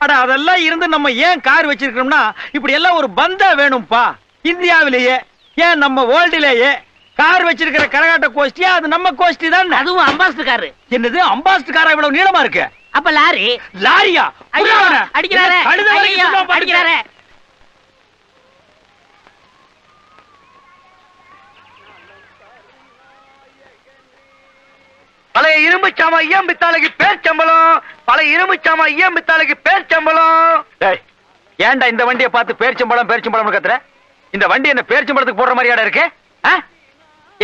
அட அதெல்லாம் இருந்து நம்ம ஏன் கார் வச்சிருக்கோம்னா இப்படி எல்லாம் ஒரு பந்தா வேணும்பா. இந்தியாவிலேயே ஏன் நம்ம வேர்ல்டுலேயே கார் வச்சிருக்கிற கரகாட்ட கோஷ்டியா அது நம்ம கோஷ்டி தான்? அதுவும் அம்பாசிடர் காரு. என்னது அம்பாஸ்டர் காரா இவ்வளவு நீளமா இருக்கு? அப்ப லாரி. லாரியா? அடிக்கிறாரே? அடிக்கிறாரே. பழைய இரும்பு சாமா ஐயம் பித்தாளுக்கு பேர் சம்பளம். பழைய இரும்பு சாமா ஐயம் பித்தாளுக்கு பேர் சம்பளம். ஏன்டா இந்த வண்டியை பார்த்து பேரிச்சம்பழம் பேரிச்சம்பழம் கத்துற? இந்த வண்டி என்ன பேரிச்சம்பழத்துக்கு போடுற மாதிரியாடா இருக்கு?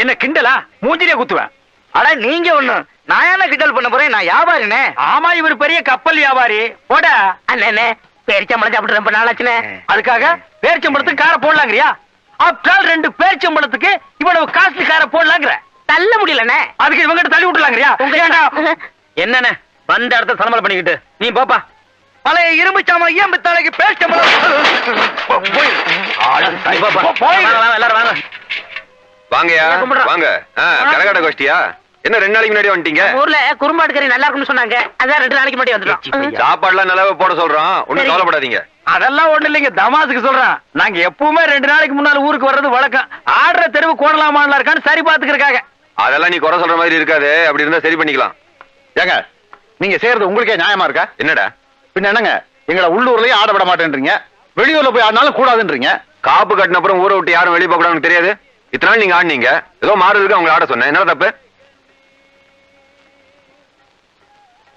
என்ன கிண்டலா? மூஞ்சிலே குத்துவேன். அட நீங்க ஒண்ணு. நான் என்ன கிண்டல் பண்ண போறேன்? நான் வியாபாரினே. ஆமா இவர் பெரிய கப்பல் வியாபாரி. போட. அண்ணே பேரிச்சம்பளம் சாப்பிட்டு ரொம்ப நாளாச்சுனே அதுக்காக பேரிச்சம்பழத்துக்கு காரை போடலாங்கிறியா? ஆப்டால் ரெண்டு பேரிச்சம்பழத்துக்கு இவ்வளவு தள்ள முடியலண்ணே அதுக்கு இவங்கிட்ட தள்ளி விட்டுலாங்கிறியா? என்னண்ணே? வந்த இடத்த சலமலை பண்ணிக்கிட்டு. நீ போப்பா. பழைய இரும்பு சாமா ஐயம் பித்தாளுக்கு பேர் சம்பளம் போ- போயிரு. ஆளு நீ போப்பா. போ- போயிரு. வாங்க, வாங்க, எல்லாரும் வாங்க. வாங்கயா. வாங்க. ஆ, கரகாட்ட கோஷ்டியா? என்ன ரெண்டு நாளைக்கு முன்னாடி வந்துட்டீங்க? ஊர்ல குறும்பாடு கறி நல்லா இருக்கும்னு சொன்னாங்க. அதான் ரெண்டு நாளைக்கு முன்னாடி வந்துட்டோம். சாப்பாடுலாம் நல்லாவே போட சொல்றோம் ஒண்ணும் சரி. கவலைப்படாதீங்க. அதெல்லாம் ஒண்ணு இல்லைங்க. தமாசுக்கு சொல்றேன். நாங்க எப்பவுமே ரெண்டு நாளைக்கு முன்னால ஊருக்கு வர்றது வழக்கம். ஆடுற தெருவு கோணலாமான்ல இருக்கான்னு சரி பாத்துக்கிறக்காக அதெல்லாம் நீ குறை சொல்ற மாதிரி இருக்காது. அப்படி இருந்தா சரி பண்ணிக்கலாம். ஏங்க நீங்க செய்யறது உங்களுக்கே நியாயமா இருக்கா? என்னடா? பின்ன என்னங்க எங்களை உள்ளூர்லயே ஆட விட மாட்டேன்றீங்க. வெளியூர்ல போய் ஆடினாலும் கூடாதுன்றீங்க. காப்பு கட்டின அப்புறம் ஊரை விட்டு யாரும் வெளியே போக கூடாதுன்னு தெரியாது? இத்தனை நாள் நீங்க ஆடினீங்க. ஏதோ மாறுறதுக்கு அவங்க ஆட சொன்னேன். என்ன தப்பு?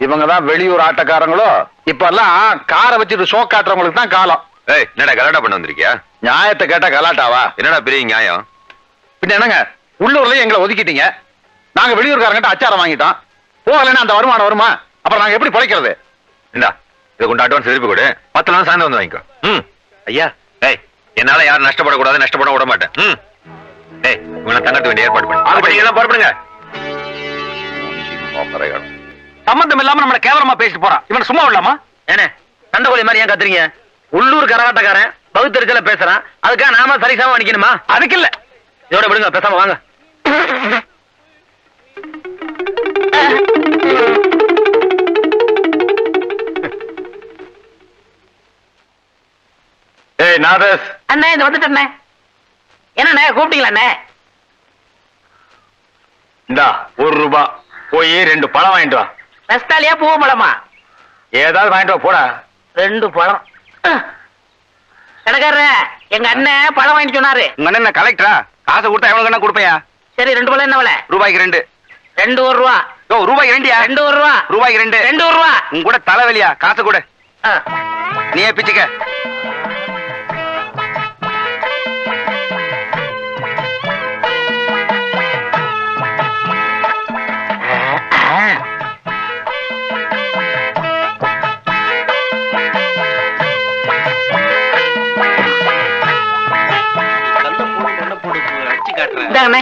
இவங்க தான் வெளியூர் ஆட்டக்காரங்களோ? இப்ப எல்லாம் காரை வச்சுட்டு ஷோ காட்டுறவங்களுக்கு தான் காலம். ஏய் என்னடா கலாட்டா பண்ண வந்திருக்கியா? நியாயத்தை கேட்டா கலாட்டாவா? என்னடா பெரிய நியாயம்? பின்ன என்னங்க உள்ளூர்லயே எங்களை ஒதுக்கிட்டீங்க. நாங்க வெளியூர்காரங்கிட்ட அச்சாரம் வாங்கிட்டோம். போகலன்னா அந்த வருமானம் வருமா? அப்புறம் நாங்க எப்படி பிழைக்கிறது? இந்தா இதை கொண்டு அட்வான்ஸ் திருப்பி கொடு. பத்து நாள் சாயந்தரம் வந்து வாங்கிக்கோ. ம். ஐயா. ஏய் என்னால யாரும் நஷ்டப்படக்கூடாது நஷ்டப்பட விட மாட்டேன். ம். ஏய் உங்களை தங்கத்து வேண்டிய ஏற்பாடு பண்ணு. அது பண்ணி எல்லாம் புறப்படுங்க. சம்பந்தம் இல்லாம நம்மள கேவலமா பேசிட்டு போறான். இவன் சும்மா விடலாமா? ஏனே சண்டை கோழி மாதிரி ஏன் கத்துறீங்க? உள்ளூர் கரகாட்டக்காரன் பகுத்தறிச்சல பேசுறான். அதுக்காக நாம சரிசமா நிக்கணுமா அதுக்கு இல்ல. இதோட விடுங்க பேசாம வாங்க. ஏய் நாதஸ் அண்ணே இந்த வந்துட்டேண்ணே என்னண்ணே கூப்பிட்டீங்களா இந்தா ஒரு ரூபா. போய் ரெண்டு பழம் வாங்கிட்டு வா. ரஸ்தாலியா பூ பழமா? ஏதாவது வாங்கிட்டு வா போடா. ரெண்டு பழம். கடைக்காரர எங்க அண்ணன் பழம் வாங்கிட்டு சொன்னாரு. உங்க அண்ணன் கலெக்டரா காசை கொடுத்தா எவ்வளவு கண்ணா கொடுப்பையா? சரி ரெண்டு பழம் என்ன விலை? ரூபாய்க்கு ரெண்டு. ரெண்டு ஒரு ரூபா. ஓ ரூபாய்க்கு ரெண்டியா? ரெண்டு ஒரு ரூபா. ரூபாய்க்கு ரெண்டு. ரெண்டு ஒரு ரூபா. உன் கூட தலைவலியா? காசு கொடு. நீயே பிச்சுக்க? இந்தாங்கண்ணே.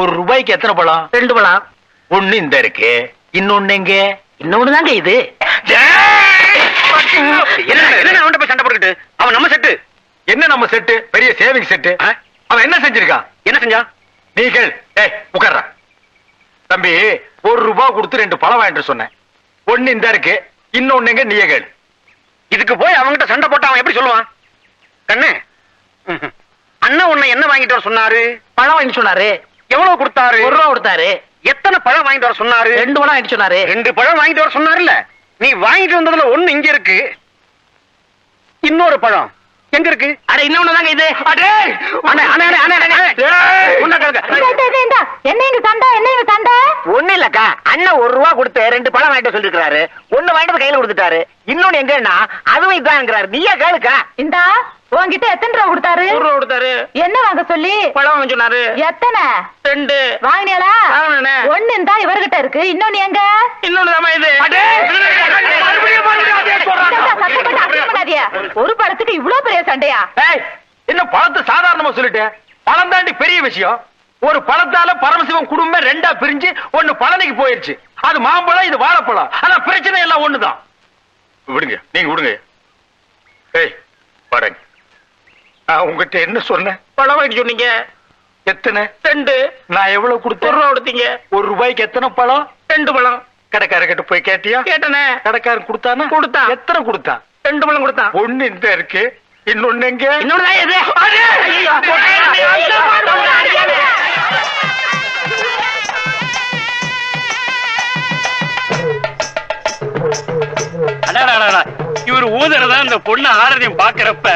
ஒரு ரூபாய்க்கு எத்தனை பழம்? ரெண்டு பழம். ஒண்ணு இந்த இருக்கு இன்னொன்னு எங்க? இன்னொன்னு தாங்க இது. என்ன அவன்கிட்ட போய் சண்டை போட்டுக்கிட்டு? அவன் நம்ம செட்டு. என்ன நம்ம செட்டு? பெரிய சேவிங் செட்டு. அவன் என்ன செஞ்சிருக்கான்? என்ன செஞ்சா நீ கேள். ஏய் உட்கார்றா. தம்பி ஒரு ரூபாய் கொடுத்து ரெண்டு பழம் வாங்கிட்டு சொன்னேன். ஒண்ணு இந்த இருக்கு இன்னொன்னு எங்க? நீயே கேள். இதுக்கு போய் அவன்கிட்ட சண்டை போட்டு அவன் எப்படி சொல்லுவான்? கண்ணு. அண்ணன் உன்னை என்ன வாங்கிட்டு வர சொன்னாரு? பழம் வாங்கிட்டு சொன்னாரு. எவ்வளவு கொடுத்தாரு? ஒரு ரூபா கொடுத்தாரு. எத்தனை பழம் வாங்கிட்டு வர சொன்னாரு? ரெண்டு பழம் வாங்கிட்டு சொன்னாரு. ரெண்டு பழம் வாங்கிட்டு வர சொன்னாருல்ல. நீ வாங்கிட்டு வந்ததுல ஒண்ணு இங்க இருக்கு. இன்னொரு பழம். எங்க இருக்கு? அட இன்னொன்னு தாங்க இது. அடே! அண்ணே அண்ணே அண்ணே. என்ன சண்டை? என்ன எங்க சண்டை? ஒண்ணு இல்லக்கா. அண்ணன் ஒரு ரூபா கொடுத்து ரெண்டு பழம் வாங்கிட்டு சொல்லிருக்காரு ஒண்ணு வாங்கிட்டு கையில கொடுத்துட்டாரு. இன்னொன்னு எங்கன்னா அதுவும் இதாங்கிறாரு நீயே கேளுக்கா. இந்தா உன்கிட்ட எத்தனை ரூபா கொடுத்தாரு? ரூபா கொடுத்தாரு. என்ன வாங்க சொல்லி? பழம் வாங்க சொன்னாரு. எத்தனை? ரெண்டு. வாங்கினேனே. ஒண்ணு இந்தா இவர்கிட்ட இருக்கு. இன்னொன்னு எங்க? இன்னொன்னு இது. ஒரு படத்துக்கு இவ்ளோ பெரிய சண்டையா? ஏய் என்ன பழத்தை சாதாரணமா சொல்லிட்டேன் பழம் தாண்டி பெரிய விஷயம். ஒரு பழத்தால பரமசிவம் குடும்பம் ரெண்டா பிரிஞ்சு ஒண்ணு பழனிக்கு போயிருச்சு. அது மாம்பழம் இது வாழைப்பழம். ஆனா பிரச்சனை எல்லாம் ஒண்ணுதான். விடுங்க நீங்க விடுங்க. ஏய் நான் உங்ககிட்ட என்ன சொன்னேன் பழம் வாங்கிட்டு சொன்னீங்க எத்தனை ரெண்டு நான் எவ்வளவு ஒரு கொடுத்தேன் ரூபா கொடுத்தீங்க ஒரு ரூபாய்க்கு எத்தனை பழம் ரெண்டு பழம் கடைக்காரர்கிட்ட போய் கேட்டியா கேட்டனே கடைக்காரன் கொடுத்தானா கொடுத்தான். எத்தனை கொடுத்தான் ரெண்டு பழம் கொடுத்தான் ஒண்ணு இந்த இருக்கு இன்னொன்னு எங்க. இவர் ஊதுறதா இந்த பொண்ணு ஆரதியும் பாக்குறப்ப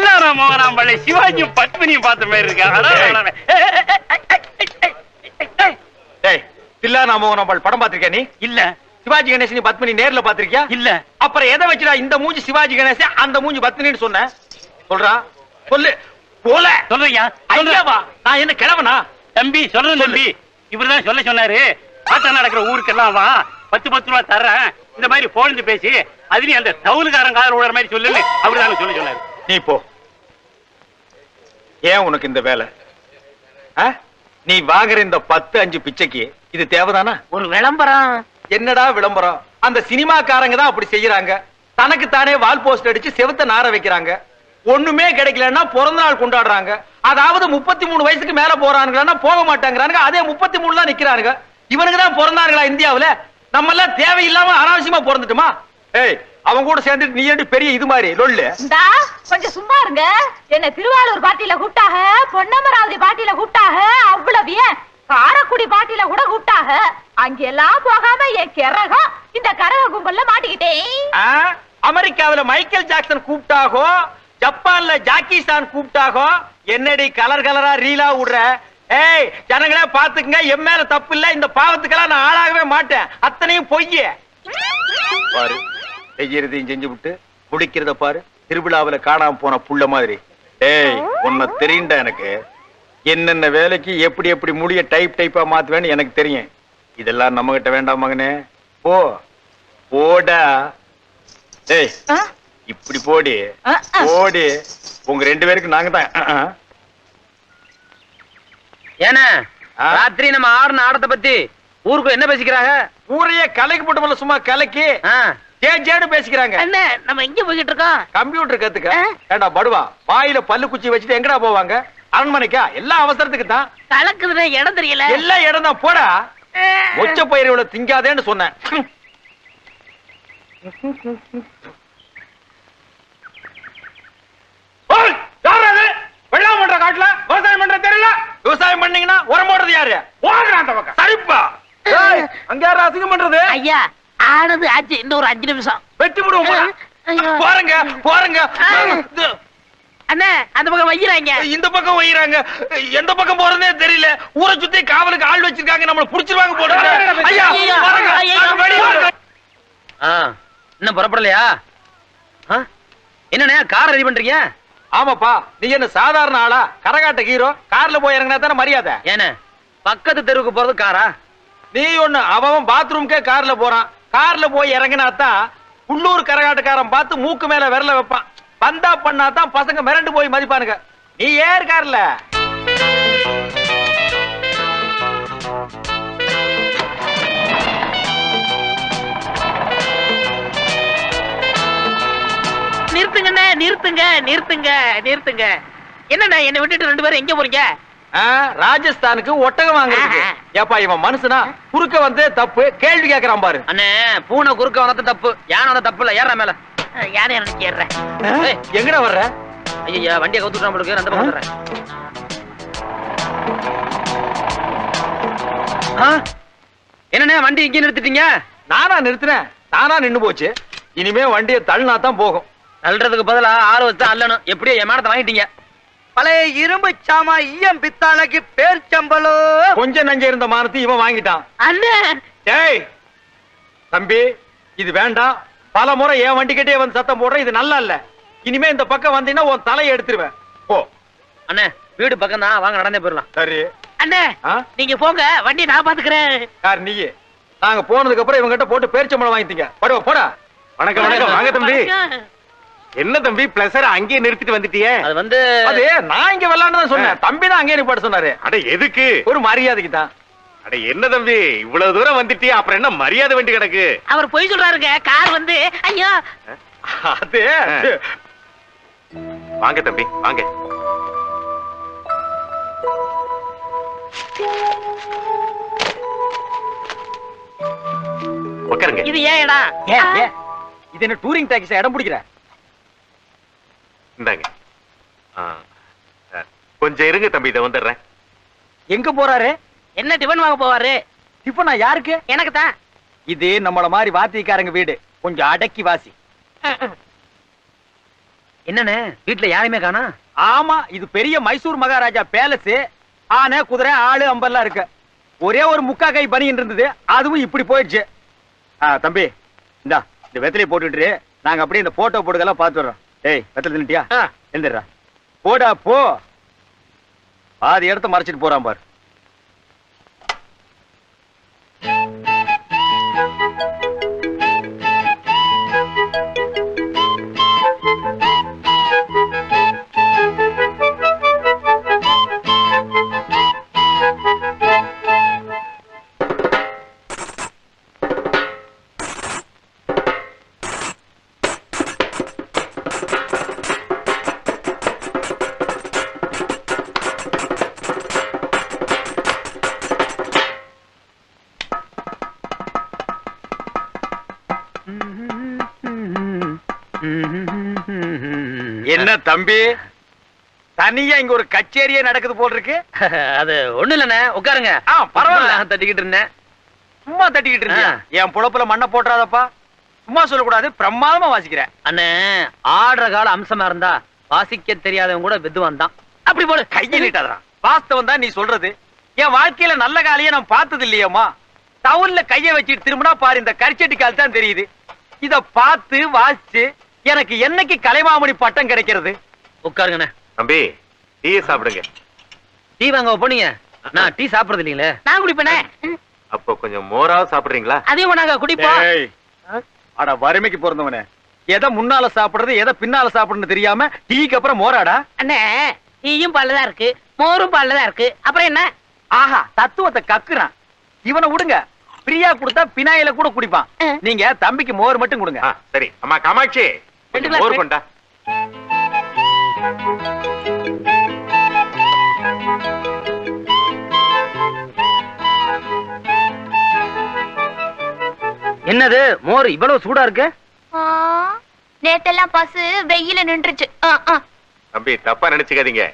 இல்லாரா மோகனாம்பள்ளி சிவாஜியும் பத்மினியும் பார்த்த மாதிரி இருக்கா? அடாடாடாடா. ஏய், ஏய், ஏய், ஏய், ஏய், ஏய், ஏய், ஏய். டேய் தில்லா நாம நம்ம படம் பாத்திருக்கியா நீ? இல்ல. சிவாஜி கணேசன் பத்மினி நேர்ல பாத்திருக்கியா இல்ல. அப்புறம் எதை வச்சுடா இந்த மூஞ்சி சிவாஜி கணேசன் அந்த மூஞ்சி பத்மினின்னு சொன்ன? சொல்றா. சொல்லு. போல. சொல்றியா? ஐயாவா? நான் என்ன கிழவனா? தம்பி சொல்றது தம்பி. இவர்தான் சொல்ல சொன்னாரு. ஆட்டம் நடக்கிற ஊருக்கெல்லாம் வா. பத்து பத்து ரூபா தர்றேன். இந்த மாதிரி போலந்து பேசி அதுலயும் அந்த தவுலுக்காரன் காதல் விடுற மாதிரி சொல்லுன்னு அவருதான் சொல்ல சொன்னாரு. நீ போ. ஏன் உனக்கு இந்த வேலை? நீ வாங்குற இந்த பத்து அஞ்சு பிச்சைக்கு இது தேவைதானா? ஒரு விளம்பரம். என்னடா விளம்பரம்? அந்த சினிமாக்காரங்க தான் அப்படி செய்யறாங்க. தனக்கு தானே வால் போஸ்ட் அடிச்சு செவத்த நார வைக்கிறாங்க. ஒண்ணுமே கிடைக்கலன்னா பிறந்த நாள் கொண்டாடுறாங்க. அதாவது முப்பத்தி மூணு வயசுக்கு மேல போறானுங்கன்னா போக மாட்டாங்கிறானுங்க. அதே முப்பத்தி மூணுல நிக்கிறானுங்க. இவனுக்கு தான் பிறந்தாங்களா இந்தியாவுல? நம்ம எல்லாம் தேவையில்லாம அனாவசியமா பிறந்துட்டுமா? ஏய் அவன் கூட சேர்ந்துட்டு நீ ஏண்டி பெரிய இது மாதிரி? லொல்லு. இந்தா கொஞ்சம் சும்மா இருங்க. என்ன திருவாரூர் பாட்டியில கூப்பிட்டாக பொன்னமராவதி பாட்டியில கூப்பிட்டாக அவ்வளவு ஏன் காரக்குடி பாட்டியில கூட கூப்பிட்டாக. அங்கெல்லாம் போகாம என் கிறகம் இந்த கரக கும்பல்ல மாட்டிக்கிட்டேன் ஆ? அமெரிக்காவுல மைக்கேல் ஜாக்சன் கூப்பிட்டாகோ? ஜப்பான்ல ஜாக்கி சான் கூப்பிட்டாகோ? என்னடி கலர் கலரா ரீலா விடுற? ஏய் ஜனங்களே பாத்துக்குங்க என் மேல தப்பு இல்ல. இந்த பாவத்துக்கெல்லாம் நான் ஆளாகவே மாட்டேன். அத்தனையும் பொய்ய. பாரு. செய்யறதையும் செஞ்சு விட்டு முடிக்கிறத பாரு. திருவிழாவுல காணாம போன புள்ள மாதிரி. ஏய் உன்னை தெரியுண்டா எனக்கு. என்னென்ன வேலைக்கு எப்படி எப்படி முடிய டைப் டைப்பா மாத்துவேன்னு எனக்கு தெரியும். இதெல்லாம் நம்ம கிட்ட வேண்டாம் மகனே. போ. போடா. ஏய்? இப்படி போடி. போடி. உங்க ரெண்டு பேருக்கு நாங்க தான். ஏன்னா ஆ? ராத்திரி நம்ம ஆடின ஆடத்தை பத்தி ஊருக்கு என்ன பேசிக்கிறாங்க? ஊரையே கலைக்கு போட்டு சும்மா கலைக்கு. ஜே ஜேடு பேசிக்கிறாங்க. என்ன நம்ம எங்க போய்கிட்டு இருக்கோம்? கம்ப்யூட்டர் கத்துக்க. ஏண்டா படுவா? வாயில பல்லு குச்சி வச்சுட்டு எங்கடா போவாங்க? அரண்மனைக்கா? எல்லாம் அவசரத்துக்கு தான். கலக்குதுன்னு இடம் தெரியல. எல்லா இடம் தான். போடா. மொச்ச பயிர் இவ்வளவு திங்காதேன்னு சொன்னேன்? வெள்ளாமை பண்ற காட்டுல? விவசாயம் பண்ற தெரியல. விவசாயம் பண்ணீங்கன்னா உரம் போடுறது யாரு? ஓடுறான் அந்த பக்கம். சரிப்பா. அங்க யாரு அசிங்கம் பண்றது? ஐயா ஆனது ஆச்சு. இன்னும் ஒரு அஞ்சு நிமிஷம். வெட்டி விடுவோம். போறங்க போறங்க. அண்ணே அந்த பக்கம் வைக்கிறாங்க இந்த பக்கம் வைக்கிறாங்க எந்த பக்கம் போறதே தெரியல. ஊரை சுத்தி காவலுக்கு ஆள் வச்சிருக்காங்க. நம்மள புடிச்சிருவாங்க. ஆ. இன்னும் புறப்படலையா? ஆ? என்னண்ணே கார் ரெடி பண்றீங்க? ஆமாப்பா. நீ என்ன சாதாரண ஆளா? கரகாட்ட ஹீரோ. கார்ல போய் இறங்கினா தானே மரியாதை? ஏண்ணே பக்கத்து தெருவுக்கு போறது காரா நீ ஒண்ணு அவன் பாத்ரூம்க்கே கார்ல போறான். கார்ல போய் இறங்கினா தான் உள்ளூர் கரகாட்டக்காரன் பார்த்து மூக்கு மேல விரல வைப்பான். வந்தா பண்ணா தான் பசங்க மிரண்டு போய் மதிப்பானுங்க. நீ ஏர் கார்ல? நிறுத்துங்கண்ணே நிறுத்துங்க நிறுத்துங்க நிறுத்துங்க. என்னண்ணா என்னை விட்டுட்டு ரெண்டு பேரும் எங்க போறீங்க? ராஜஸ்தானுக்கு ஒட்டகம் வாங்குறதுக்கு. ஏப்பா இவன் மனுஷனா? குறுக்க வந்து தப்பு. கேள்வி கேக்குறான் பாரு. அண்ணே பூனை குறுக்க வந்தது தப்பு. யானை வந்த தப்பு இல்ல ஏறா மேல. யாரை எனக்கு எங்கடா வர்ற? ஐயா வண்டியை கவுத்துட்டு நம்மளுக்கு அந்த பக்கம். ஆ? என்னண்ணே வண்டி இங்கே நிறுத்திட்டீங்க? நானா நிறுத்தினேன். தானா நின்னு போச்சு. இனிமே வண்டியை தள்ளினா தான் போகும். அல்றதுக்கு பதிலா ஆறு வச்சு அல்லணும் எப்படியோ என் மேடத்தை வாங்கிட்டீங்க. பழைய இரும்பு சாமா ஈயம் பித்தாளைக்கு பேர்ச்சம்பளம் கொஞ்சம் நஞ்ச இருந்த மானத்தை இவன் வாங்கிட்டான். அண்ணே! டேய்! தம்பி இது வேண்டாம். பல முறை என் வண்டிக்கிட்டே வந்து சத்தம் போடுற இது நல்லா இல்ல. இனிமே இந்த பக்கம் வந்தீங்கன்னா உன் தலையை எடுத்துருவேன். போ. அண்ணே வீடு பக்கம் தான் வாங்க நடந்தே போயிடலாம். சரி. அண்ணே? நீங்க போங்க. வண்டி நான் பாத்துக்கிறேன். யார் நீ நாங்க போனதுக்கு அப்புறம் இவங்கிட்ட போட்டு பேரிச்சம்பளம் வாங்கிட்டீங்க. படுவா போடா. வணக்கம் வணக்கம். வாங்க தம்பி. என்ன தம்பி பிளஸர் அங்கேயே நிறுத்திட்டு வந்துட்டியே? அது வந்து அது நான் இங்க விளாண்டு தான் சொன்னேன். தம்பி தான் அங்கே நிப்பாட்ட சொன்னாரு. அட எதுக்கு? ஒரு மரியாதைக்கு தான். அட என்ன தம்பி இவ்வளவு தூரம் வந்துட்டியே அப்புறம் என்ன மரியாதை வேண்டி கிடக்கு? அவர் பொய் சொல்றாருங்க கார் வந்து ஐயோ. அது? வாங்க தம்பி வாங்க. உட்காருங்க. இது ஏன் இடம்? இது என்ன டூரிங் டாக்ஸி இடம் பிடிக்கிற? இந்தாங்க. கொஞ்சம் இருங்க தம்பி இதை வந்துடுறேன். எங்க போறாரு? என்ன டிபன் வாங்க போவாரு? டிஃபனா யாருக்கு? எனக்கு தான். இது நம்மள மாதிரி வாத்திக்காரங்க வீடு. கொஞ்சம் அடக்கி வாசி. என்னண்ணே வீட்டுல யாரையுமே காணா? ஆமா இது பெரிய மைசூர் மகாராஜா பேலஸ். ஆனை குதிரை ஆளு அம்பெல்லாம் இருக்கு. ஒரே ஒரு முக்கா கை பனியின் இருந்தது. அதுவும் இப்படி போயிடுச்சு. தம்பி இந்தா இந்த வெத்தலையை போட்டுட்டு நாங்க அப்படியே இந்த போட்டோ போட்டுக்கெல்லாம் பார்த்து டேய் வெத்தலை தின்னுட்டியா? எழுந்துடுறா போடா போ. பாதி இடத்த மறைச்சிட்டு போறான் பாரு. என்ன தம்பி? தனியா இங்க ஒரு கச்சேரியே நடக்குது போல் இருக்கு அது ஒண்ணு இல்லண்ணே உட்காருங்க. ஆ, பரவாயில்ல. தட்டிக்கிட்டு இருந்தேன். சும்மா தட்டிக்கிட்டு இருந்தியா ஆ. என் புழப்புல மண்ணை போட்டுறாதப்பா. சும்மா சொல்லக்கூடாது பிரமாதமா வாசிக்கிறேன். அண்ணே ஆடுற கால அம்சமா இருந்தா வாசிக்க தெரியாதவங்க கூட வித்துவான் தான். அப்படி போல கையை நீட்டாதடா. வாஸ்தவம் தான் நீ சொல்றது. என் வாழ்க்கையில நல்ல காலையே நான் பார்த்தது இல்லையேம்மா. டவுன்ல கைய வச்சுட்டு திரும்பினா பாரு இந்த கரிச்சட்டி கால் தான் தெரியுது. இத பார்த்து வாசிச்சு எனக்கு என்னைக்கு கலைமாமணி பட்டம் கிடைக்கிறது? உட்காருங்கண்ணே. தம்பி டீயை சாப்பிடுங்க. டீ வாங்க போனீங்க. நான் டீ சாப்பிடுறது இல்லீங்களே. நான் குடிப்பேனே. அப்போ கொஞ்சம் மோராவது சாப்பிடுறீங்களா? அதையும் நாங்க குடிப்போம். அட வறுமைக்கு பிறந்தவனே எதை முன்னால சாப்பிடுறது எதை பின்னால சாப்பிடுறது தெரியாம டீக்கு அப்புறம் மோராடா? அண்ணே டீயும் பால்ல இருக்கு மோரும் பால்ல தான் இருக்கு. அப்புறம் என்ன? ஆஹா தத்துவத்தை கக்குறான். இவனை விடுங்க. ஃப்ரீயா கொடுத்தா பினாயில கூட குடிப்பான். நீங்க தம்பிக்கு மோர் மட்டும் கொடுங்க. சரி. அம்மா காமாட்சி. வே- கொண்டா. என்னது மோர் இவ்வளவு சூடா இருக்கு? நேத்தெல்லாம் பசு வெயில நின்றுச்சு. தம்பி தப்பா நினைச்சுக்காதீங்க.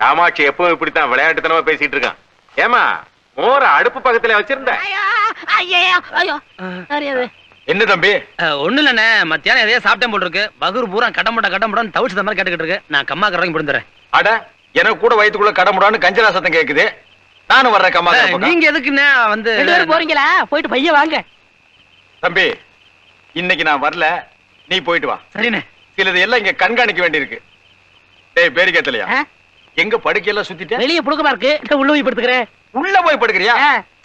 காமாட்சி எப்பவும் இப்படித்தான் விளையாட்டுத்தனமா பேசிட்டு இருக்கான். ஏமா மோர அடுப்பு பக்கத்துல வச்சிருந்த? ஐயோ ஐயோ என்ன தம்பி? ஒண்ணு இல்லண்ணே மத்தியானம் எதையோ சாப்பிட்டேன் போல் இருக்கு பகுர் பூரா கடமுடா கடமுடான்னு தவிச்சு மாதிரி கேட்டுக்கிட்டு இருக்கு நான் கம்மா கறங்கி பிடிந்துறேன் அட எனக்கு கூட வயித்துக்குள்ள கடமுடான்னு கஞ்சரா சத்தம் கேக்குது. நானும் வர்றேன் கம்மா நீங்க எதுக்குண்ணே வந்து போறீங்களா? போயிட்டு பைய வாங்க. தம்பி இன்னைக்கு நான் வரல. நீ போயிட்டு வா. சரிண்ணே. சிலது எல்லாம் இங்க கண்காணிக்க வேண்டியிருக்கு. டேய் பேரிக்கேத்தலையா எங்க படுக்கையெல்லாம் சுத்திட்ட? வெளியே புழுக்கமா இருக்கு. உள்ள போய் படுத்துக்கிறேன். உள்ள போய் படுக்கிறியா.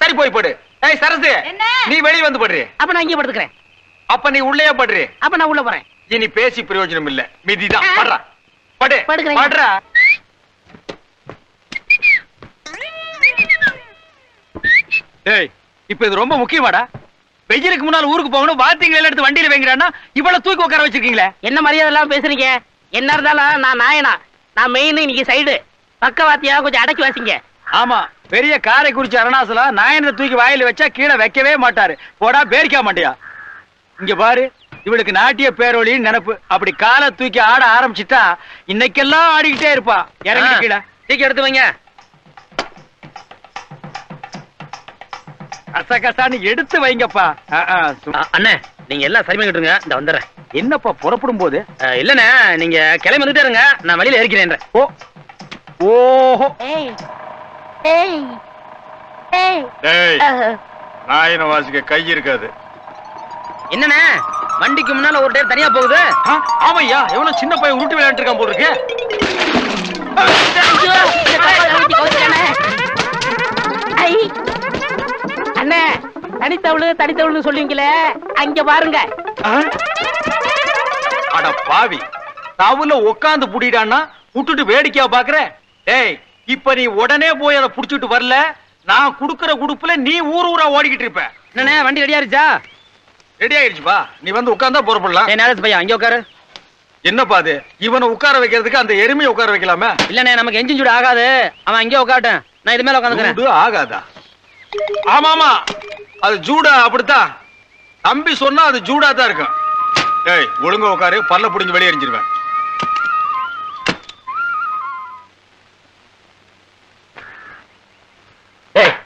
சரி போய் படு. ஏய் சரசு. என்ன? நீ வெளிய வந்து படுறி. அப்ப நான் இங்கே படுத்துக்கிறேன். அப்ப நீ உள்ளே படுறி. அப்ப நான் உள்ள போறேன். இனி பேசி பிரயோஜனம் இல்ல. மிதிதான். படுறா. படு. படுறா. டேய் இப்ப இது ரொம்ப முக்கியமாடா. வெயிலுக்கு முன்னால் ஊருக்கு போகணும் வாத்திங்களை எடுத்து வண்டியில வைங்கிறான்னா இவ்வளவு தூக்கி உட்கார வச்சிருக்கீங்களே. என்ன மரியாதை எல்லாம் பேசுறீங்க? என்ன இருந்தாலும் நான் நாயனா. நான் மெயின் இன்னைக்கு சைடு பக்கவாத்தியா கொஞ்சம் அடக்கி வாசிங்க. ஆமா. பெரிய காரை குறிச்சி அருணாசலா நாயனத்தை தூக்கி வாயில வச்சா கீழே வைக்கவே மாட்டாரு. போடா பேரிக்க மாட்டியா இங்க பாரு இவளுக்கு நாட்டிய பேரொழின்னு நினைப்பு. அப்படி காலை தூக்கி ஆட ஆரம்பிச்சிட்டா இன்னைக்கெல்லாம் ஆடிக்கிட்டே இருப்பா. இறங்கி. கீழே. தூக்கி எடுத்து வைங்க. கச கசான்னு எடுத்து வைங்கப்பா. அண்ணே நீங்க எல்லாம் சரி பண்ணிட்டு இருங்க. இந்த வந்துடுறேன். என்னப்பா புறப்படும் போது இல்லண்ணே நீங்க கிளம்பி வந்துட்டே இருங்க. நான் வெளியில இருக்கிறேன் ஓ. ஓஹோ. ஏய் ஏய். டேய் நாயன வாசிக்க கை இருக்காது. என்னண்ணே? வண்டிக்கு முன்னால ஒரு டேர் தனியா போகுது? ஆ, ஆமாய்யா எவ்வளவு சின்ன பையன் உருட்டு விளையாண்டு இருக்கான் போல இருக்கு. ஐயோ. அண்ணே தனித்தவளு தனித்தவள்னு சொல்லுவீங்களே அங்க பாருங்க? அட பாவி தவுல உட்காந்து புடிடான்னா விட்டுட்டு வேடிக்கையா பாக்குற? டேய் இப்ப நீ உடனே போய் அதை புடிச்சிட்டு வரல. நான் குடுக்கற குடுப்புல நீ ஊர் ஊரா ஓடிக்கிட்டு இருப்ப. என்னண்ணே வண்டி ரெடியா இருச்சா ரெடி ஆயிடுச்சுப்பா நீ வந்து உட்கார்ந்தா புறப்படலாம். ஏ நேரஸ் பையா அங்கே உட்காரு. என்னப்பா அது? இவனை உட்கார வைக்கிறதுக்கு அந்த எருமையை உட்கார வைக்கலாமே? இல்லண்ணே நமக்கு என்ஜின் சூடு ஆகாது. அவன் அங்கே உட்காட்டேன் நான் இது மேல உட்காந்துக்கிறேன். சூடு ஆகாதா? ஆமா ஆமா அது ஜூடா அப்படித்தான். தம்பி சொன்னா அது ஜூடா தான் இருக்கும். டேய் ஒழுங்கா உட்காரு. பல்ல புடிஞ்சு வெளியே எறிஞ்சிருவேன்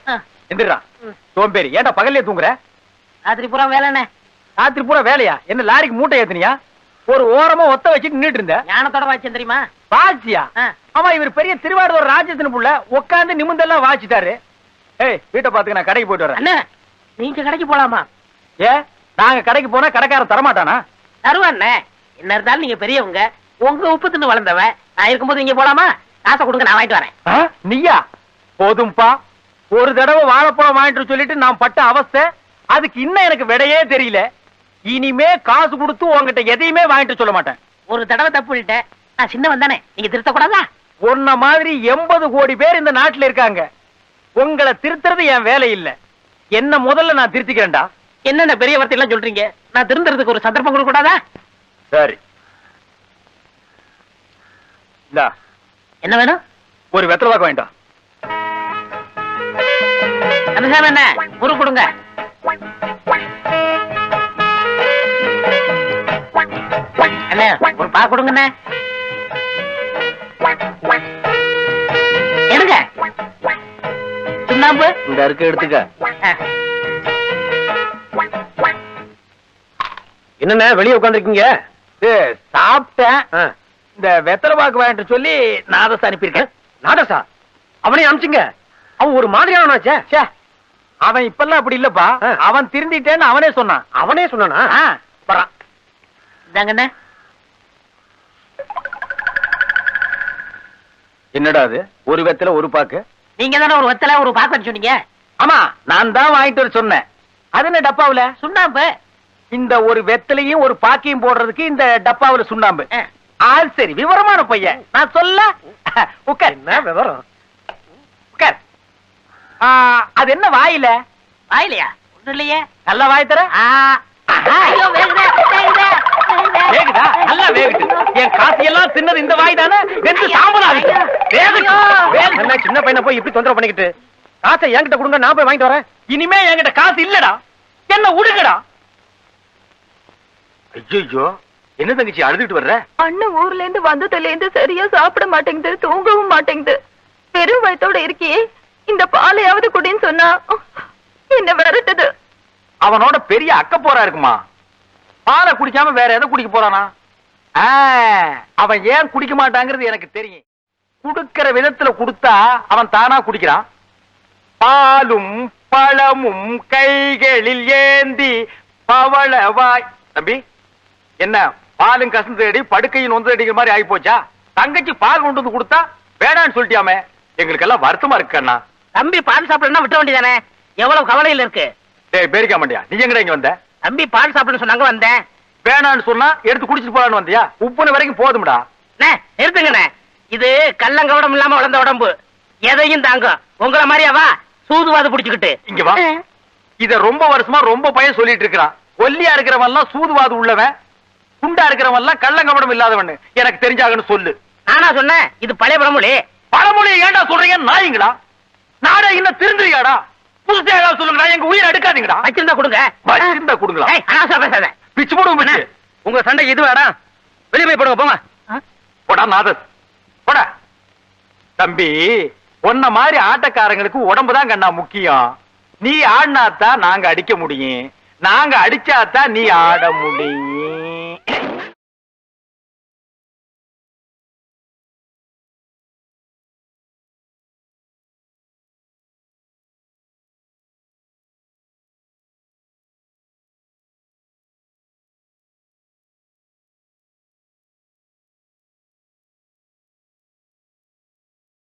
ஆ. எந்திரா சோம்பேறி. ஏன்டா பகல்லே தூங்குற? ராத்திரி பூரா வேலைண்ணே ராத்திரி பூரா வேலையா? என்ன லாரிக்கு மூட்டை ஏத்துனியா? ஒரு ஓரமா ஒத்த வச்சுட்டு நின்னுட்டு இருந்த. ஞானத்தோட வாச்சேன் தெரியுமா? வாச்சியா. ஆமா இவர் பெரிய திருவாரூர் ராஜ்யத்தின் புள்ள. உட்காந்து நிமிந்தெல்லாம் வாச்சிட்டாரு ஏய் வீட்டை பாத்துக்க நான் கடைக்கு போயிட்டு வரேன். நீங்க கடைக்கு போலாமா? ஏ நாங்க கடைக்கு போனா கடைக்காரன் தரமாட்டானா? தருவாண்ணே என்ன இருந்தாலும் நீங்க பெரியவங்க. உங்க உப்பு தின்னு வளர்ந்தவன். நான் இருக்கும்போது நீங்க போலாமா? காசை கொடுங்க நான் வாங்கிட்டு வரேன்? நீயா? போதும்பா. ஒரு தடவை வாழைப்பழம் வாங்கிட்டு சொல்லிட்டு நான் பட்ட அவஸ்தை அதுக்கு இன்னும் எனக்கு விடையே தெரியல. இனிமே காசு கொடுத்து உன்கிட்ட எதையுமே வாங்கிட்டு சொல்ல மாட்டேன். ஒரு தடவை தப்பு பண்ணிட்டேன் நான் சின்னவன் தானே. நீங்க திருத்தக்கூடாதா? உன்ன மாதிரி எண்பது கோடி பேர் இந்த நாட்டுல இருக்காங்க. உங்களை திருத்துறது என் வேலை இல்ல. என்ன முதல்ல நான் திருத்திக்கிறேன்டா. என்னென்ன பெரிய வார்த்தை எல்லாம் சொல்றீங்க? நான் திருந்துறதுக்கு ஒரு சந்தர்ப்பம் கொடுக்க கூடாதா சரி என்ன வேணும்? ஒரு வெத்தலை வேண்டாம் கந்தசாமி என்ன? முறு கொடுங்க. அண்ணே ஒரு பா கொடுங்கண்ணே. எடுங்க. சுண்ணாம்பு. இந்த இருக்க எடுத்துக்க. என்னண்ணே வெளியே உட்காந்துருக்கீங்க சாப்பிட்டேன். இந்த வெத்தலை பாக்கு வாங்கிட்டு சொல்லி நாதஸ் அனுப்பியிருக்கேன். நாடசா அவனையும் அனுப்பிச்சுங்க. அவன் ஒரு மாதிரியானவனாச்சே ச்சே, அவன் இப்பெல்லாம் அப்படி இல்லப்பா. அவன் திருந்திட்டேன்னு அவனே சொன்னான். அவனே சொன்னானா? இந்தாங்கண்ணே என்னடா அது? ஒரு வெத்தல ஒரு பாக்கு? நீங்க தானே ஒரு வெத்தலை ஒரு பாக்கு சொன்னீங்க ஆமா நான் தான் வாங்கிட்டு வர சொன்னேன். அது என்ன டப்பாவுல? சுண்ணாம்பு. இந்த ஒரு வெத்தலையும் ஒரு பாக்கையும் போடுறதுக்கு இந்த டப்பாவுல சுண்ணாம்பு. ஆள் சரி விவரமான பையன். நான் சொல்ல உட்கார் என்ன விவரம்? உட்கார். அது என்ன வாயில? வாயிலையா? ஒண்ணும் இல்லையே. நல்ல வாய் தர. ஆ. ஐயோ, வேகுதே, வேகுதே, வேகுதே. வேகுதா நல்லா வேகுது. என் காசு எல்லாம் தின்னது இந்த வாய் தானே? வெந்து சாம்பல் ஆகுது வேகுது. வேகுது. என்ன சின்ன பையனை போய் இப்படி தொந்தரவு பண்ணிக்கிட்டு. காசை என்கிட்ட கொடுங்க நான் போய் வாங்கிட்டு வரேன். இனிமே என்கிட்ட காசு இல்லடா. என்ன உடுங்கடா. ஐயோ என்ன தங்கச்சி அழுதுட்டு வர்ற? அண்ணன் ஊர்ல இருந்து வந்ததுல இருந்து சரியா சாப்பிட மாட்டேங்குது தூங்கவும் மாட்டேங்குது. வெறும் வயத்தோட இருக்கியே. இந்த பாலையாவது குடின்னு சொன்னா என்ன விரட்டுது? அவனோட பெரிய அக்க போரா இருக்குமா? பாலை குடிக்காம வேற எதை குடிக்க போறானா? அவன் ஏன் குடிக்க மாட்டாங்கிறது எனக்கு தெரியும். குடுக்கிற விதத்துல குடுத்தா அவன் தானா குடிக்கிறான். பாலும் பழமும் கைகளில் ஏந்தி பவளவாய் தம்பி என்ன பாலும் கசந்து அடி படுக்கையும் நொந்து அடிக்கிற மாதிரி ஆகி போச்சா தங்கச்சி பால் கொண்டு வந்து கொடுத்தா வேணான்னு சொல்லிட்டியாமே. எங்களுக்கு எல்லாம் வருத்தமா இருக்கு அண்ணா. தம்பி பால் சாப்பிடணும்னா விட்ட வேண்டியதானே? எவ்வளவு கவலையில இருக்கு. டேய் பேரிக்கா மாட்டியா நீ எங்கடா இங்க வந்த? தம்பி பால் சாப்பிடணும்னு சொன்னாங்க வந்தேன். வேணான்னு சொன்னா எடுத்து குடிச்சிட்டு போலான்னு வந்தியா? உப்புன வரைக்கும் போதும்டா. அண்ணே, நிறுத்துங்கண்ணே. இது கள்ளங்கவடம் இல்லாம வளர்ந்த உடம்பு. எதையும் தாங்கும் உங்கள மாதிரியாவா சூதுவாது புடிச்சுக்கிட்டு. இங்க வா. இத ரொம்ப வருஷமா ரொம்ப பையன் சொல்லிட்டு இருக்கிறான். ஒல்லியா இருக்கிறவன் எல்லாம் சூதுவாது உள்ளவன். குண்டா இருக்கிறவன் எல்லாம் கள்ளங்கபடம் இல்லாதவன். எனக்கு தெரிஞ்சாகன்னு சொல்லு. நானா சொன்னேன் இது பழைய பழமொழி. பழமொழியை ஏன்டா சொல்றீங்க? நாயிங்களா? நாடா இன்னும் திருந்துறியாடா புதுசா ஏதாவது சொல்லுங்கடா எங்க உயிரை எடுக்காதீங்கடா. வச்சிருந்தா கொடுங்க. வச்சிருந்தா கொடுங்களா? ஏய், அனாவசியமா பேசாத. பிச்சு போடுவோம் பிச்சு உங்க சண்டைக்கு இது வேடா வெளியே போய் போடுங்க போங்க. போடா நாதஸ் போடா. தம்பி உன்ன மாதிரி ஆட்டக்காரங்களுக்கு உடம்பு தான் கண்ணா முக்கியம். நீ ஆடினாத்தான் நாங்க அடிக்க முடியும். நாங்க அடிச்சாதான் நீ ஆட முடியும்.